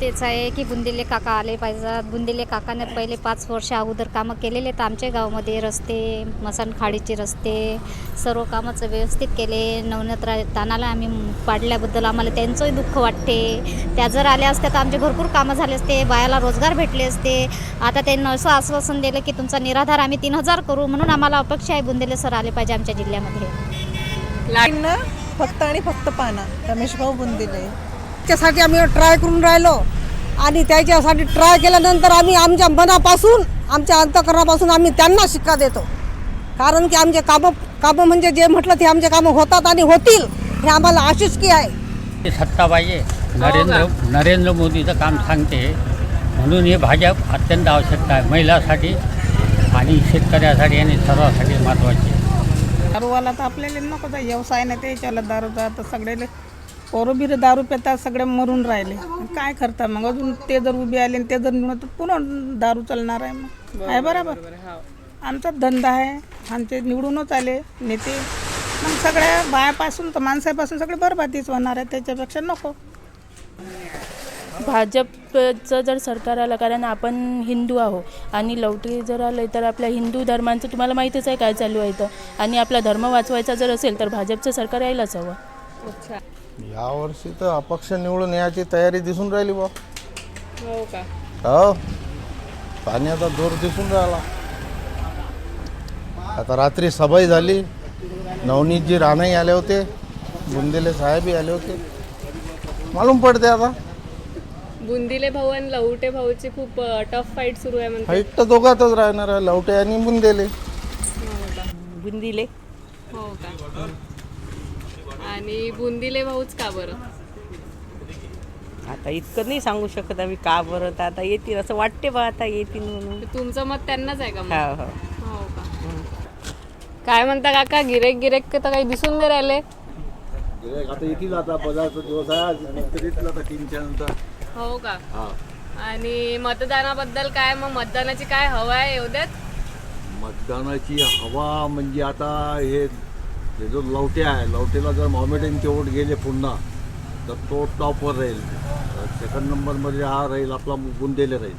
तेच आहे की बुंदिले काका आले पाहिजेत बुंदिले काकाने पहिले पाच वर्ष अगोदर कामं केलेले आहेत आमच्या गावामध्ये. रस्ते मसणखाडीचे रस्ते सर्व कामाचं व्यवस्थित केले. नवनत्रा तानाला आम्ही पाडल्याबद्दल आम्हाला त्यांचंही दुःख वाटते. त्या जर आल्या असत्या तर आमचे भरपूर कामं झाले असते. बायाला रोजगार भेटले असते. आता त्यांनी असं आश्वासन दिलं की तुमचा निराधार आम्ही तीन हजार करू. म्हणून आम्हाला अपेक्षा आहे बुंदेले सर आले पाहिजे आमच्या जिल्ह्यामध्ये. लाईन फक्त आणि फक्त पाना. रमेश भाऊ बुंदिले. त्यासाठी आम्ही ट्राय करून राहिलो. आणि त्याच्यासाठी ट्राय केल्यानंतर आम्ही आमच्या मनापासून आमच्या अंतकरणापासून आम्ही त्यांना शिक्का देतो. कारण की आमचे कामं कामं म्हणजे जे म्हटलं ते आमचे कामं होतात आणि होतील हे आम्हाला आशिषकी आहे. सत्ता पाहिजे नरेंद्र नरेंद्र मोदीचं काम सांगते. म्हणून हे भाजप अत्यंत आवश्यकता आहे महिलासाठी आणि शेतकऱ्यासाठी आणि सर्वांसाठी महत्त्वाची आहे. दारूवाला तर आपल्याला नको जा व्यवसाय नाही ते त्याला दारूचा तर सगळे पोरं बिरं दारू पितात सगळे मरून राहिले. काय करता मग? अजून ते जर उभे आले आणि ते जर निवडून तर पुन्हा दारू चालणार आहे मग. आहे बरोबर? आमचा धंदा आहे. आणि ते निवडूनच आले नेते. मग सगळ्या बायापासून तर माणसापासून सगळे बरबादीच होणार आहे त्याच्यापेक्षा नको. भाजपचं जर सरकार आलं कारण आपण हिंदू आहो आणि लवटी जर आलं तर आपल्या हिंदू धर्मांचं तुम्हाला माहीतच आहे काय चालू आहे तर आणि आपला धर्म वाचवायचा जर असेल तर भाजपचं सरकार यायलाच हवं. यावर्षी तर अपक्ष निवडून याची तयारी दिसून राहिली बा. हो का? हो. पाण्याचा जोर दिसून राहिला. आता रात्री सभाही झाली. नवनीतजी राणाही आले होते. बुंदेले साहेबही आले होते. मालूम पडते आता. बुंदिले भाऊ आणि लहुटे भाऊची खूप टफ फाईट सुरू आहे म्हणते. फाईट तर दोघातच राहणार आहे लवटे आणि बुंदेले. बुंदीले. हो का? आणि बुंदिले भाऊच का बरं? आता इतकं नाही सांगू शकत आम्ही का बरं तर आता येतील असं वाटते बा आता येतील म्हणून. तुमचं मत त्यांनाच आहे का मग? हो हो. हो का? काय म्हणता काका गिरेक गिरेक तर काही दिसून नाही राहिले. आता येतील आता पदार्थ दिवस आहे आज नंतर येतील आता तीनच्या नंतर. हो का? आणि मतदानाबद्दल काय मग मतदानाची काय हवा आहे एवढ्यात? मतदानाची हवा म्हणजे आता हे हे जो लवटे आहे लवटेला जर मोमेडियनचे वोट गेले पुन्हा तर तो टॉपवर राहील. सेकंड नंबरमध्ये हा राहील आपला बुंदेले राहील.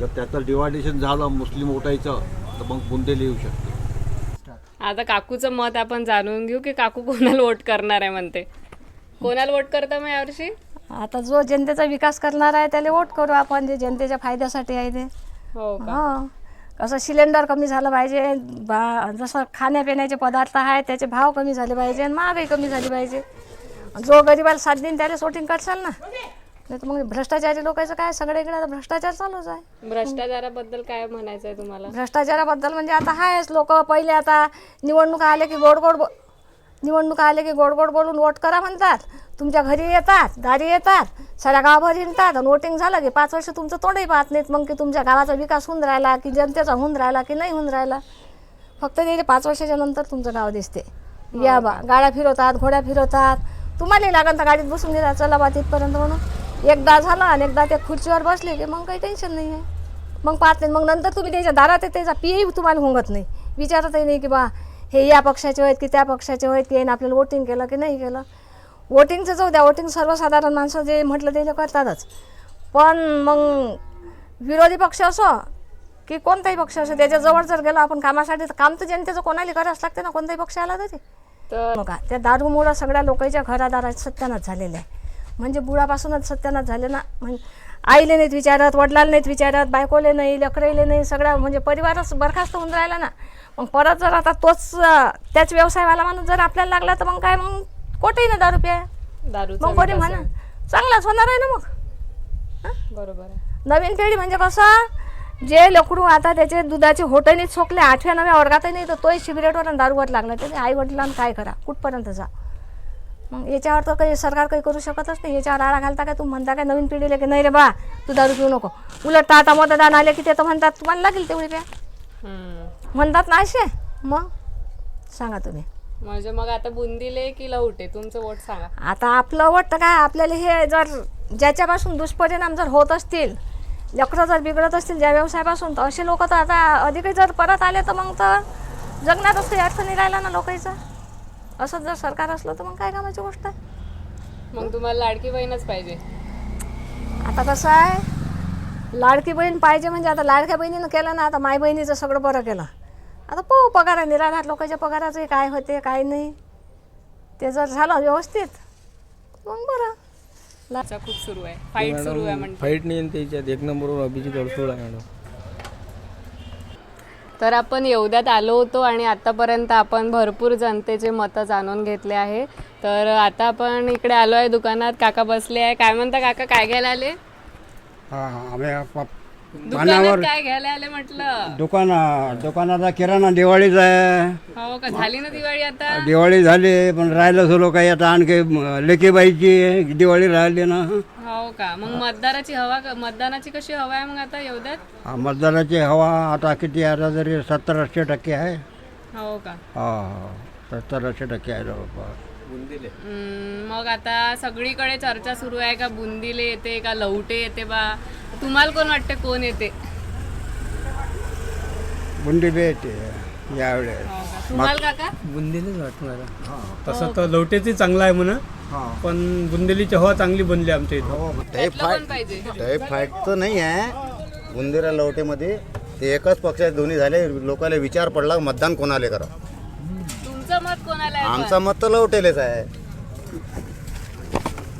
जर त्याचं डिवायडेशन झालं मुस्लिम वोटायचं तर मग बुंदेले येऊ शकते. आता काकूचं मत आपण जाणून घेऊ की काकू कोणाला वोट करणार आहे म्हणते. कोणाला वोट करता मग यावर्षी आता जो जनतेचा विकास करणार आहे त्याला वोट करू आपण जे जनतेच्या फायद्यासाठी आहे ते. हो का? हो. कसं सिलेंडर कमी झालं पाहिजे बा जसं खाण्यापिण्याचे पदार्थ आहेत त्याचे भाव कमी झाले पाहिजे आणि महागाई कमी झाली पाहिजे. जो गरिबाला साथ देईन त्याला शोटिंग करशाल ना. नाही तर मग भ्रष्टाचारी लोकांचं काय? सगळीकडे आता भ्रष्टाचार चालूच आहे. भ्रष्टाचाराबद्दल काय म्हणायचं आहे तुम्हाला? भ्रष्टाचाराबद्दल म्हणजे आता आहेच लोक. पहिले आता निवडणुका आले की गोड गोड बो निवडणुका आले की गोड गोड बोलून वोट करा म्हणतात. तुमच्या घरी येतात दारी येतात साऱ्या गावाभर हिंडतात. आणि वोटिंग झालं की पाच वर्ष तुमचं तोंडही पाहत नाहीत. मग की तुमच्या गावाचा विकास होऊन राहिला की जनतेचा होऊन राहिला की नाही होऊन राहिला? फक्त गेले पाच वर्षाच्या नंतर तुमचं गाव दिसते. या बा गाड्या फिरवतात घोड्या फिरवतात. तुम्हालाही लागन तर गाडीत बसून गेला चला बा तिथपर्यंत म्हणून. एकदा झालं आणि एकदा त्या खुर्चीवर बसले की मग काही टेन्शन नाही आहे. मग पाहत नाही मग नंतर तुम्ही त्याच्या दारात त्याचा पियही तुम्हाला हुंगत नाही. विचारतही नाही की बा हे या पक्षाचे आहेत की त्या पक्षाचे आहेत की याने आपल्याला वोटिंग केलं की नाही केलं? वोटिंगचं जाऊ द्या वोटिंग सर्वसाधारण माणसं जे म्हटलं ते करतातच. पण मग विरोधी पक्ष असो की कोणताही पक्ष असो त्याच्याजवळ जर गेलो आपण कामासाठी तर काम तर जनतेचं कोणाला करावंच लागते ना कोणताही पक्ष आला तरी. तर बघा त्या दारूमुळं सगळ्या लोकांच्या घरादारात सत्यानाश झालेले आहे. म्हणजे बुडापासूनच सत्यानाश झाले ना म्हणजे आईले नाहीत विचारत वडिलाला नाहीत विचारत बायकोले नाही लेकराईले नाही सगळ्या म्हणजे परिवारच बरखास्त होऊन राहिला ना. मग परत जर आता तोच त्याच व्यवसायवाला माणूस जर आपल्याला लागला तर मग काय मग कोठेही ना दारू प्या? दारूचा मग कोणी विकास म्हणा. चांगलाच होणार आहे ना मग. बरोबर आहे. नवीन पिढी म्हणजे कसं जे लेकरू आता त्याचे दुधाचे होटनीत सोकले आठव्या नव्या वर्गातही नाही तर तोही सिगरेटवर आणि दारूवर लागला. त्याने आई वडिलांना काय करा कुठपर्यंत जा. मग याच्यावर तर काही सरकार काही करू शकतच नाही. याच्यावर आळा घालता काय तू? म्हणता काय नवीन पिढीला की नाही रे बा तू दारू पिऊ नको. उलट तर आता मतदान आले की ते तर म्हणतात तुम्हाला लागेल तेवढी प्या. म्हणतात ना असे. मग सांगा तुम्ही. म्हणजे मग आता बुंदिले की लहुटे तुमचं वोट सांगा. आता आपलं वाटतं काय आपल्याला हे जर ज्याच्यापासून दुष्परिणाम जर होत असतील लेकरं जर बिघडत असतील ज्या व्यवसायापासून तर असे लोक तर आता अधिकही जर परत आले तर मग तर जगण्यातच काही अर्थ नाही राहिला ना लोकांचा. असंच जर सरकार असलं तर मग काय कामाची गोष्ट आहे? मग तुम्हाला लाडकी बहीणच पाहिजे. आता कसं आहे लाडकी बहीण पाहिजे म्हणजे आता लाडक्या बहिणीनं केलं ना आता माय बहिणीचं सगळं बरं केलं. आता पाहू पगार निराधार लोकांच्या पगाराचं काय होते काय नाही. ते जर झालं व्यवस्थित मग बरं. खूप सुरू आहे. फाईट सुरू आहे म्हणते. फाईट नाही त्याच्यात एक नंबरवर अभिजित अडसूळ आहे मॅडम. तर आपण येवद्यात आलो होतो आणि आतापर्यंत आपण भरपूर जनतेचे मतं जाणून घेतले आहे. तर आता आपण इकडे आलो आहे दुकानात. काका बसले आहे. काय म्हणता काका? काय घ्यायला आले? हां आम्ही दुकानात काय घ्यायला आले म्हटलं? दुकान दुकानाचा किराणा दिवाळीचा आहे. हो का? झाली ना दिवाळी आता? दिवाळी झाली पण राहिलं सर्व काही आता आणखी लेकीबाईची दिवाळी राहिली ना. हो का? मग मतदाराची हवा क- मतदानाची कशी हवा आहे मग आता एवढ्यात? हा, मतदाराची हवा आता किती आहे? आता तरी सत्तर ऐंशी टक्के आहे. हो का? हा सत्तर ऐंशी टक्के आहे जवळपास. हम्म, मग आता सगळीकडे चर्चा सुरू आहे का? बुंदीले येते का? लवटे येते बा? तुम्हाला कोण वाटते कोण येते? बुंदी येते यावेळेस. हो का? तुम्हाला काका? बुंदेलीच वाटतं मला तसं तर लवटेची चांगला आहे म्हणा. पण बुंदेलीची हवा चांगली बनली आमच्या इथं. त्यातलं कोण पाहिजे. टाईप फाईट तर नाही आहे. बुंदेरा लवटेमध्ये ते एकच पक्षाचे दोन्ही झाले. लोकांना विचार पडला मतदान कोणाला करा तुमचं मत कोणाला आहे? पण? आमचं मत तर लवटेलेच आहे.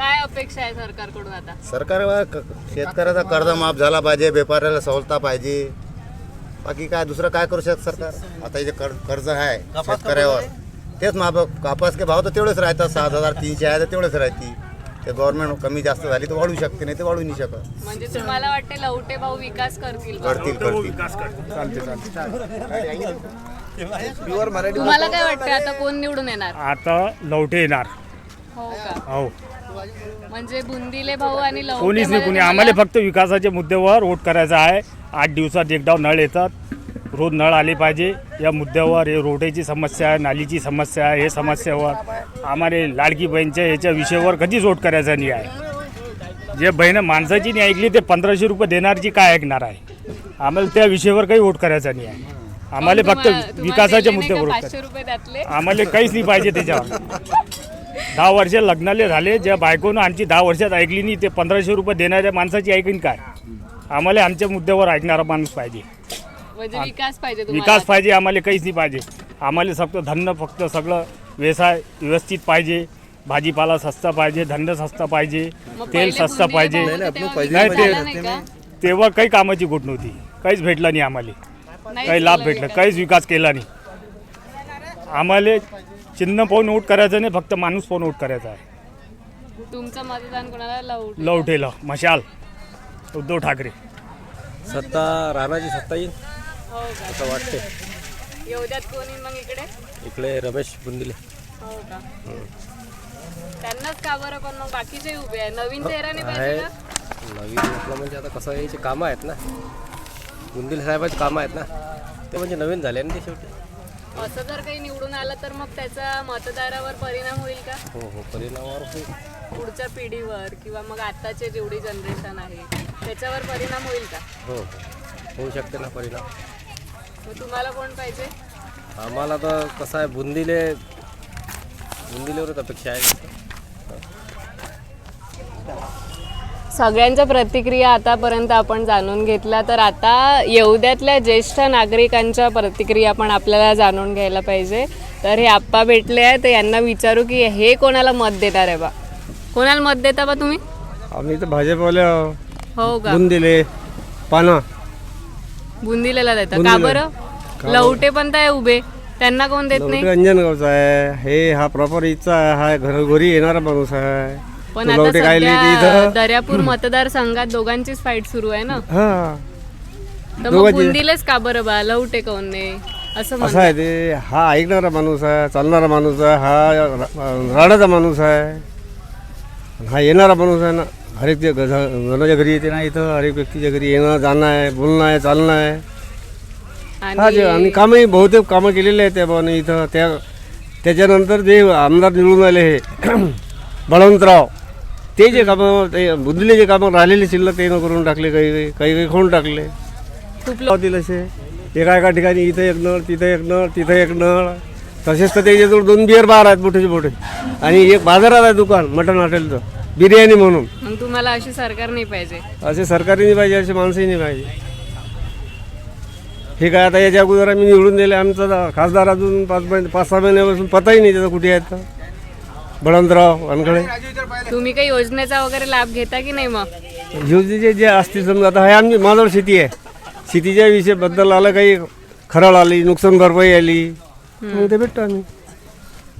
काय अपेक्षा आहे सरकारकडून आता? सरकार शेतकऱ्याचा कर्ज माफ झाला पाहिजे व्यापाऱ्याला सवलता पाहिजे. बाकी काय दुसरं काय करू शकत सरकार? आता हे जे कर- कर्ज आहे शेतकऱ्यावर तेच माफ कापास के भाव तर तेवढेच राहतात. सात हजार तीनशे आहे तर तेवढेच राहते ते गव्हर्नमेंट कमी जास्त झाली तर वाढू शकते नाही ते वाढू नाही शकत. म्हणजे तुम्हाला वाटते लवटे भाऊ विकास करतील? करतील करतील. तुम्हाला काय वाटतं आता कोण निवडून येणार? आता लवटे येणार. हो का? हो. म्हणजे बुंदीले भाऊ आणि लवटे कोणीच नाही कोणी. आम्हाला फक्त विकासाच्या मुद्द्यावर वोट करायचा आहे. आठ दिवसात एकदा नळ येतात. रोज नळ आले पाहिजे. या मुद्द्यावर हे रोडेची समस्या आहे नालीची समस्या आहे हे समस्यावर आम्हाला लाडकी बहीणच्या याच्या विषयावर कधीच वोट करायचा नाही आहे. जे बहीण माणसाची नाही ऐकली ते पंधराशे रुपये देणारची काय ऐकणार आहे? आम्हाला त्या विषयावर काही वोट करायचा नाही आहे. आम्हाला फक्त विकासाच्या मुद्द्यावर वोट पाचशे रुपये त्यातले? आम्हाला काहीच नाही पाहिजे त्याच्यावर. दहा वर्ष लग्नाले झाले ज्या बायकोनं आमची दहा वर्षात ऐकली नाही ते पंधराशे रुपये देणाऱ्या माणसाची ऐकीन काय? आम्हाला आमच्या मुद्द्यावर ऐकणारा माणूस पाहिजे. म्हणजे विकास पाहिजे तुम्हाला. विकास पाहिजे आम्हाला काहीच नाही पाहिजे. आम्हाला फक्त धंदा फक्त सगळं व्यवसाय व्यवस्थित पाहिजे. भाजीपाला सस्ता पाहिजे धंदा सस्ता पाहिजे मग तेल पहिले सस्ता पाहिजे. तेव्हा नाही विकास ते- झाला नाही का? तेव्हा काही कामाची गोट नव्हती. काहीच भेटलं नाही आम्हाला. नाही काही लाभ झाला भेटला विकास. काहीच विकास केला नाही. आम्हाला चिन्ह पाहून वोट करायचं नाही फक्त माणूस पाहून वोट करायचा आहे. तुमचं मतदान कोणाला लवटे लवटेला मशाल उद्धव ठाकरे. सत्ता राणाची सत्ता येईल हो का? असं वाटते एवढ्यात कोणी मग इकडे? इकडे रमेश बुंदिले. हो का? त्यांनाच का बरं पण मग? बाकीचे उभे आहे. नवीन चेहऱ्याने पाहिजे का नवीन म्हटलं म्हणजे आता कसं याचे कामं आहेत ना. बुंदिले साहेबाचे कामं आहेत ना. ते म्हणजे नवीन झाले ना ते शेवटी. असं जर काही निवडून आलं तर मग त्याचा मतदारावर परिणाम होईल का? हो हो परिणामावर होईल. पुढच्या पिढीवर किंवा मग आताचे जेवढी जनरेशन आहे त्याच्यावर परिणाम होईल का? हो हो. होऊ शकते ना परिणाम. मग तुम्हाला कोण पाहिजे? आम्हाला तर कसं आहे बुंदीले बुंदिलेवरच अपेक्षा आहे. सगळ्यांच्या प्रतिक्रिया आतापर्यंत आपण जाणून घेतल्या तर आता येवद्यातल्या ज्येष्ठ नागरिकांच्या प्रतिक्रिया पण आपल्याला जाणून घ्यायला पाहिजे. तर हे आप्पा भेटले आहेत तर यांना विचारू की हे कोणाला मत देणार आहे बा? कोणाला मत देता बा तुम्ही? आम्ही तर भाजपवाले हो का? बुंदिले पाना. बुंदीलेला देता. का बरं? लवटे पण तर उभे. त्यांना कोण देत नाही? अंजनगावचा आहे. हे हा प्रॉपर इथचा आहे. हा घरोघरी येणारा माणूस आहे. पण आता सध्या इथं? दर्यापूर मतदारसंघात दोघांचीच फाईट सुरू आहे ना. हा. तर मग दोघांची. बुंदीलेच का बरं बा? लवटे कोण नाही असं असं म्हणतात. आहे ते. हा ऐकणारा माणूस आहे चालणारा माणूस आहे हा रा- राहणारा माणूस आहे. हा येणारा माणूस आहे ना हरेक जे घ- जणाच्या घरी येते ना इथं हरेक व्यक्तीच्या घरी येणं जाणं आहे बोलणं आहे चालणं आहे. हा जे आणि आणि कामही बहुतेक कामं केलेले आहेत त्या भावाने इथं. त्या त्याच्यानंतर जे आमदार निवडून आले हे बळवंतराव. ते जे कामं ते बुद्धीले जे कामं राहिलेले शिल्लक ते न करून टाकले काही काही काही काही खोडून टाकले. खूप होतील असे एका एका ठिकाणी इथं एक नळ तिथं एक नळ तिथं एक नळ. तसेच तर त्याच्याजवळ दोन बिअर बार आहेत मोठे मोठे. आणि एक बाजारात आहे दुकान मटण हॉटेलचं. बिर्याणी म्हणून. मग तुम्हाला अशी सरकार नाही पाहिजे. असे सरकारी नाही पाहिजे असे माणसंही नाही पाहिजे. हे काय आता याच्या अगोदर आम्ही निवडून दिले आमचा खासदार अजून पाच महिने पाच सहा महिन्यापासून पताही नाही त्याचा कुठे आहेत तर. बळवंतराव वानखडे. तुम्ही काही योजनेचा वगैरे लाभ घेता की नाही मग? योजनेचे जे असतील समजा आता हे आमची माझ्यावर शेती आहे. शेतीच्या विषयाबद्दल आलं काही खराळ आली नुकसान भरपाई आली. मग ते भेटतो आम्ही.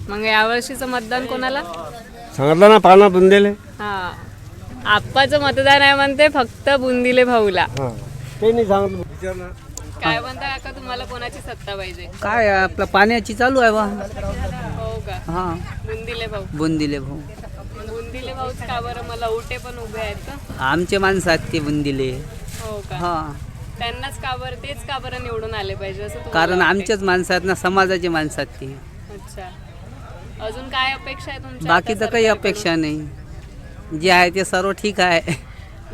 मग यावर्षीचं मतदान कोणाला? सांगितलं ना पाना बुंदेले. हा. आप्पाचं मतदान आहे म्हणते फक्त बुंदिले भाऊला. हां. ते नाही सांगितलं काय म्हणता काका तुम्हाला कोणाची सत्ता पाहिजे? काय आपलं पाण्याची चालू आहे बा. हो का? हा. बुंदिले भाऊ. बुंदिले भाऊ. बुंदिले भाऊच का बरं? मला उठे पण उभे आहेत का? आमचे माणसं आहेत ते बुंदिले. हो का? हा. त्यांनाच का बरं? तेच का बरं निवडून आले पाहिजे? असं तुम्हाला कारण वाटते? आमचेच माणसं आहेत ना समाजाचे माणसं आहेत ते. अच्छा. अजून काय अपेक्षा आहे तुमच्या बाकीचं आता काही? अपेक्षा नाही. जे आहे ते सर्व ठीक आहे.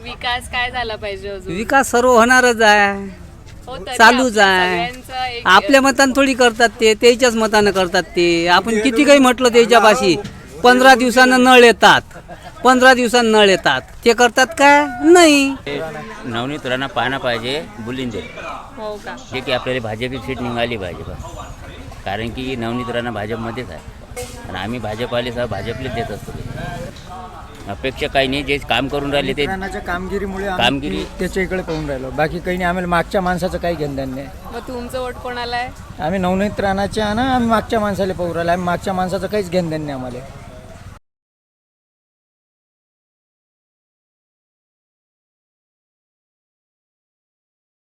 विकास काय झाला पाहिजे अजून? विकास सर्व होणारच आहे. तरी चालूच आपल्या आहे आपल्या मतानं थोडी करतात ते त्याच्याच मतानं करतात ते. आपण किती काही म्हटलं त्याच्यापाशी पंधरा दिवसानं नळ येतात. पंधरा दिवसानं नळ येतात. ते करतात काय नाही. नवनीत राणा पाहणं पाहिजे बुलिंदे. हो का? जे की आपल्याला भाजपची सीट निघाली पाहिजे बस कारण की नवनीत राणा भाजपमध्येच आहे. आणि आम्ही भाजपवाले सह भाजपलेच देत असतो. अपेक्षा काही नाही जे काम करून राहिले ते कामगिरीमुळे आम्ही कामगिरी त्याच्या इकडे पाहून राहिलो. बाकी काही नाही आम्हाला मागच्या माणसाचं काही घेणं नाही. मग तुमचं वोट कोणाला आहे? आम्ही नवनीत राणाचे आहे ना आम्ही मागच्या माणसाला पाहू राहिलो. आम्ही मागच्या माणसाचं काहीच घेणं नाही आम्हाला.